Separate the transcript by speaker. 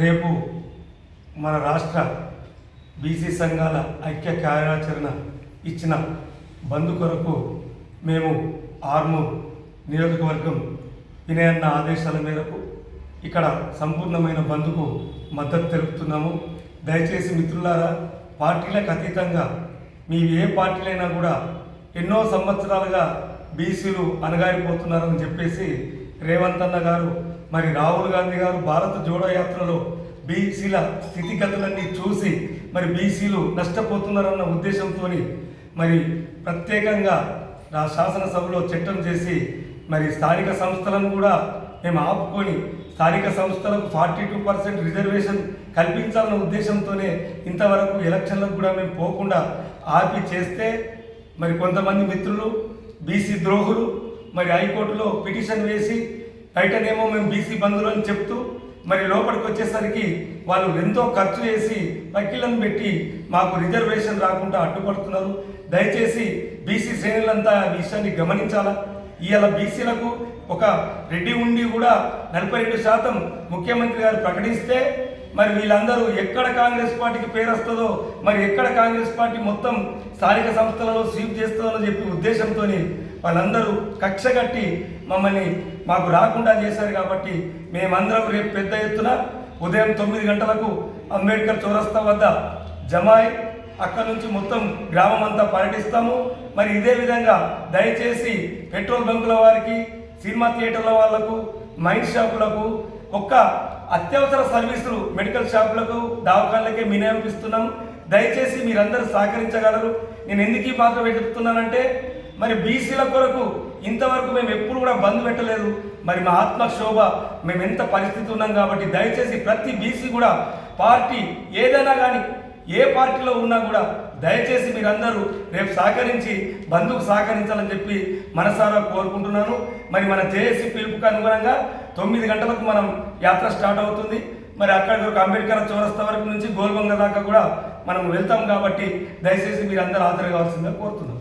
Speaker 1: రేపు మన రాష్ట్ర బీసీ సంఘాల ఐక్య కార్యాచరణ ఇచ్చిన బంధు కొరకు మేము ఆర్ము నియోజకవర్గం వినయన్న ఆదేశాల మేరకు ఇక్కడ సంపూర్ణమైన బంధుకు మద్దతు తెలుపుతున్నాము. దయచేసి మిత్రులారా పార్టీలకు అతీతంగా మీ ఏ పార్టీలైనా కూడా ఎన్నో సంవత్సరాలుగా బీసీలు అణగారిపోతున్నారని చెప్పేసి రేవంత్ అన్న గారు మరి రాహుల్ గాంధీ గారు భారత జోడో యాత్రలో బీసీల స్థితిగతులన్నీ చూసి మరి బీసీలు నష్టపోతున్నారన్న ఉద్దేశంతో మరి ప్రత్యేకంగా నా శాసనసభలో చట్టం చేసి మరి స్థానిక సంస్థలను కూడా మేము ఆపుకొని స్థానిక సంస్థలకు ఫార్టీ టూ పర్సెంట్ రిజర్వేషన్ కల్పించాలన్న ఉద్దేశంతోనే ఇంతవరకు ఎలక్షన్లకు కూడా మేము పోకుండా ఆపి చేస్తే మరి కొంతమంది మిత్రులు బీసీ ద్రోహులు మరి హైకోర్టులో పిటిషన్ వేసి బయటనేమో మేము బీసీ బంధువులు అని చెప్తూ మరి లోపలికి వచ్చేసరికి వాళ్ళు ఎంతో ఖర్చు చేసి వకీలను పెట్టి మాకు రిజర్వేషన్ రాకుండా అడ్డుపడుతున్నారు. దయచేసి బీసీ శ్రేణులంతా విషయాన్ని గమనించాలా? ఇవాళ బీసీలకు ఒక రెడ్డి ఉండి కూడా నలభై రెండు శాతం ముఖ్యమంత్రి గారు ప్రకటిస్తే మరి వీళ్ళందరూ ఎక్కడ కాంగ్రెస్ పార్టీకి పేరు వస్తుందో మరి ఎక్కడ కాంగ్రెస్ పార్టీ మొత్తం స్థానిక సంస్థలలో స్వీప్ చేస్తుందో చెప్పి ఉద్దేశంతో వాళ్ళందరూ కక్ష కట్టి మమ్మల్ని మాకు రాకుండా చేశారు కాబట్టి మేమందరం రేపు పెద్ద ఎత్తున ఉదయం తొమ్మిది గంటలకు అంబేద్కర్ చౌరస్తా వద్ద జమాయి అక్కడ నుంచి మొత్తం గ్రామం అంతా పర్యటిస్తాము. మరి ఇదే విధంగా దయచేసి పెట్రోల్ బంకుల వారికి సినిమా థియేటర్ల వాళ్ళకు మైండ్ షాపులకు ఒక్క అత్యవసర సర్వీసులు మెడికల్ షాపులకు దవాఖానలకే వినియోగిస్తున్నాం దయచేసి మీరందరూ సహకరించగలరు. నేను ఎందుకు ఈ పాత్ర పెట్టుతున్నానంటే మరి బీసీల కొరకు ఇంతవరకు మేము ఎప్పుడు కూడా బంద్ పెట్టలేదు. మరి మా ఆత్మ శోభ మేము ఎంత పరిస్థితి ఉన్నాం కాబట్టి దయచేసి ప్రతి బీసీ కూడా పార్టీ ఏదైనా కానీ ఏ పార్టీలో ఉన్నా కూడా దయచేసి మీరందరూ రేపు సహకరించి బంధుకు సహకరించాలని చెప్పి మనసారా కోరుకుంటున్నాను. మరి మన జేఏసీ పిలుపుకు అనుగుణంగా తొమ్మిది గంటలకు మనం యాత్ర స్టార్ట్ అవుతుంది. మరి అక్కడ వరకు అంబేద్కర్ చౌరస్తా వరకు నుంచి గోల్బంగ దాకా కూడా మనం వెళ్తాం కాబట్టి దయచేసి మీరు అందరూ హాజరు కావాల్సిందిగా కోరుతున్నాం.